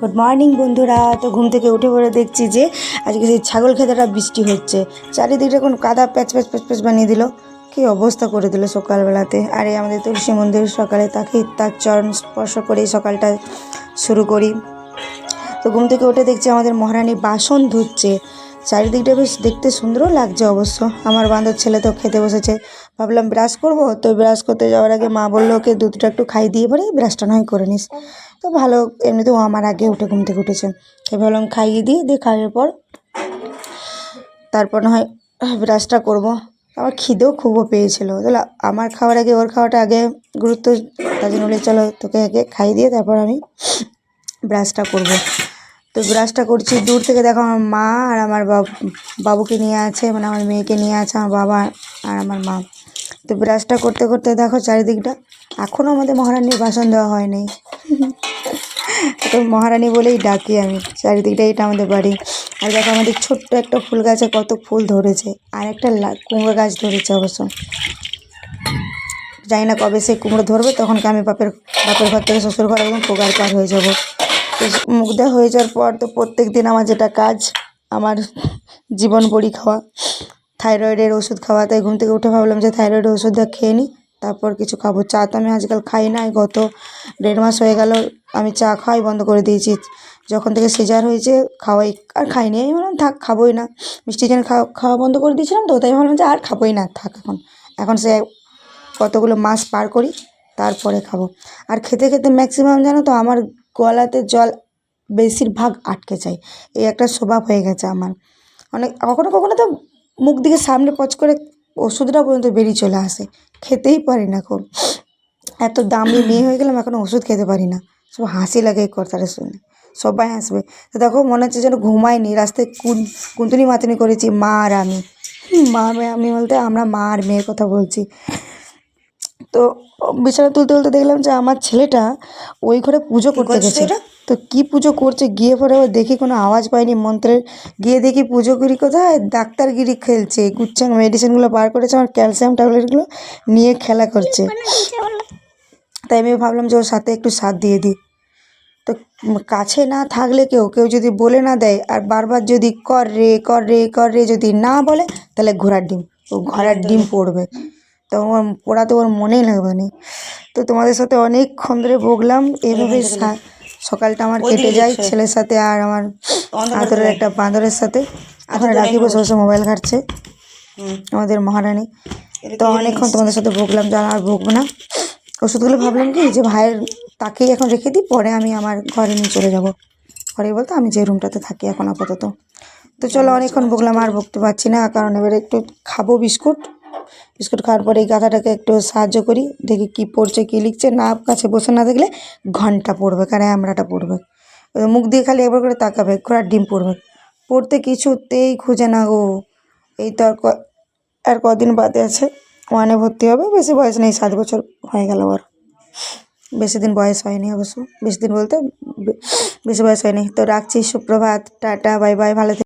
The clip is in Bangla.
গুড মর্নিং বন্ধুরা। তো ঘুম থেকে উঠে পড়ে দেখছি যে আজকে সেই ছাগল খেতাটা বৃষ্টি হচ্ছে। চারিদিকে কোন কাদা প্যাচ প্যাচ প্যাচ প্যাচ বানিয়ে দিল। কী অবস্থা করে দিল সকালবেলাতে। আর এই আমাদের তুলসী মন্দির সকালে তাকে তার চরণ স্পর্শ করে সকালটা শুরু করি। তো ঘুম থেকে উঠে দেখছি আমাদের মহারানী বাসন ধুচ্ছে। চারিদিকটা বেশ দেখতে সুন্দরও লাগছে অবশ্য। আমার বান্ধব ছেলে তো খেতে বসেছে। ভাবলাম ব্রাশ করব। তো ব্রাশ করতে যাওয়ার আগে মা বলল, ওকে দুধটা একটু খাই দিয়ে পরে ব্রাশটা নয় করে নিস। তো ভালো, এমনিতেও আমার আগে উঠে ঘুম থেকে উঠেছে। তাই ভাবলাম খাইয়ে দিই, দিয়ে খাইয়ের পর তারপর না হয় ব্রাশটা করব। আমার খিদেও খুবও পেয়েছিল। তাহলে আমার খাওয়ার আগে, ওর খাওয়াটা আগে গুরুত্ব, তার জন্য চলো তোকে আগে খাইয়ে দিয়ে তারপর আমি ব্রাশটা করব। তো ব্রাশটা করছি। দূর থেকে দেখো আমার মা আর আমার বাবু, বাবুকে নিয়ে আছে মানে আমার মেয়েকে নিয়ে আছে, আমার বাবা আর আমার মা। তো ব্রাশটা করতে করতে দেখো চারিদিকটা এখনও আমাদের মহারানীর বাসন দেওয়া হয়নি। তো মহারানী বলেই ডাকি আমি, চারিদিকটা এটা আমাদের বাড়ি। আর দেখো আমাদের ছোট্ট একটা ফুল গাছে কত ফুল ধরেছে, আর একটা কুমড়ো গাছ ধরেছে অবশ্য। জানি না কবে সে কুমড়ো ধরবে, তখন কি আমি বাপের বাপের ঘর থেকে শ্বশুর ঘর একদম পোকার পার হয়ে যাব। মুখ হয়ে যাওয়ার পর তো প্রত্যেক দিন আমার যেটা কাজ, আমার জীবন বড়ি খাওয়া, থাইরয়েডের ওষুধ খাওয়া। তাই ঘুম থেকে উঠে ভাবলাম যে থাইরয়েডের ওষুধটা খেয়ে নিই তারপর কিছু খাব। চা তো আমি আজকাল খাই না গত দেড় মাস হয়ে গেল আমি চা খাওয়াই বন্ধ করে দিয়েছি। যখন থেকে সিজার হয়েছে, খাওয়াই আর খাইনি। আমি বললাম থাক, খাবোই না। মিষ্টি যেন খাওয়া খাওয়া বন্ধ করে দিয়েছিলাম তো, তাই ভাবলাম যে আর খাবোই না, থাক এখন। এখন সে কতগুলো মাস পার করি, তারপরে খাব। আর খেতে খেতে ম্যাক্সিমাম জানো তো আমার গলাতে জল বেশিরভাগ আটকে যায়। এই একটা স্বভাব হয়ে গেছে আমার। অনেক, কখনো কখনো তো মুখ দিকে সামনে পচ করে ওষুধটা পর্যন্ত বেরিয়ে চলে আসে। খেতেই পারি না খুব। এত দামি মেয়ে হয়ে গেলাম, এখন ওষুধ খেতে পারি না। সব হাসি লাগে এই কথাটা শুনে। সবাই হাসবে। তো দেখো, মনে হচ্ছে যেন ঘুমাইনি রাস্তায় কুন কুন্তুনি মাতুনি করেছি, মা আর আমি। মা, আমি বলতে আমরা মা আর মেয়ের কথা বলছি। তো বিছানা তুলতে তুলতে দেখলাম যে আমার ছেলেটা ওই ঘরে পুজো করতে গেছে। তো কি পুজো করছে? গিয়ে পরে আবার দেখি কোনো আওয়াজ পাইনি মন্ত্রের। গিয়ে দেখি পুজো করি কোথায়? ডাক্তারগিরি খেলছে গুচ্ছাং মেডিসিনগুলো বার করেছে আমার ক্যালসিয়াম ট্যাবলেটগুলো নিয়ে খেলা করছে। তাই আমি ভাবলাম যে ওর সাথে একটু সাথ দিয়ে দিই। তো কাছে না থাকলে কেউ কেউ যদি বলে না দেয় আর বারবার যদি কর রে কর রে কর রে যদি না বলে তাহলে ঘোড়ার ডিম ও ঘোড়ার ডিম পড়বে। তো আমার পড়াতে ওর মনেই লাগবে না তো তোমাদের সাথে অনেকক্ষণ ধরে ভুগলাম। এইভাবে সকালটা আমার কেটে যায় ছেলের সাথে আর আমার আদরের একটা বাঁদরের সাথে। ওখানে রাখি বসে বসে মোবাইল ঘাটছে। আমাদের মহারানী। তো অনেকক্ষণ তোমাদের সাথে ভুগলাম যে আর ভুগবো না। ওষুধগুলো ভাবলাম কি যে ভাইয়ের তাকেই এখন রেখে দিই পরে আমি আমার ঘরে নিয়ে চলে যাব। ঘরে বলতে আমি যে রুমটাতে থাকি এখন আপাতত। তো চলো অনেকক্ষণ ভুগলাম আর ভুগতে পারছি না কারণ এবারে একটু খাব বিস্কুট। বিস্কুট খাওয়ার পরে এই গাথাটাকে একটু সাহায্য করি। দেখি কি পড়ছে, কি লিখছে। না, কাছে বসে না দেখলে ঘণ্টা পড়বে কারণ আমরাটা পড়বে। মুখ দিয়ে খালি একবার করে তাকাবে ঘোড়ার ডিম পড়বে। পড়তে কিছুতেই খুঁজে না গো। এই তো আর আর কদিন বাদে আছে, ওয়ানে ভর্তি হবে। বেশি বয়স নেই, সাত বছর হয়ে গেল ওর। বেশি দিন বয়স হয়নি অবশ্য। বেশি দিন বলতে বেশি বয়স হয়নি। তো রাখছি, সুপ্রভাত, টাটা, বাই বাই, ভালো।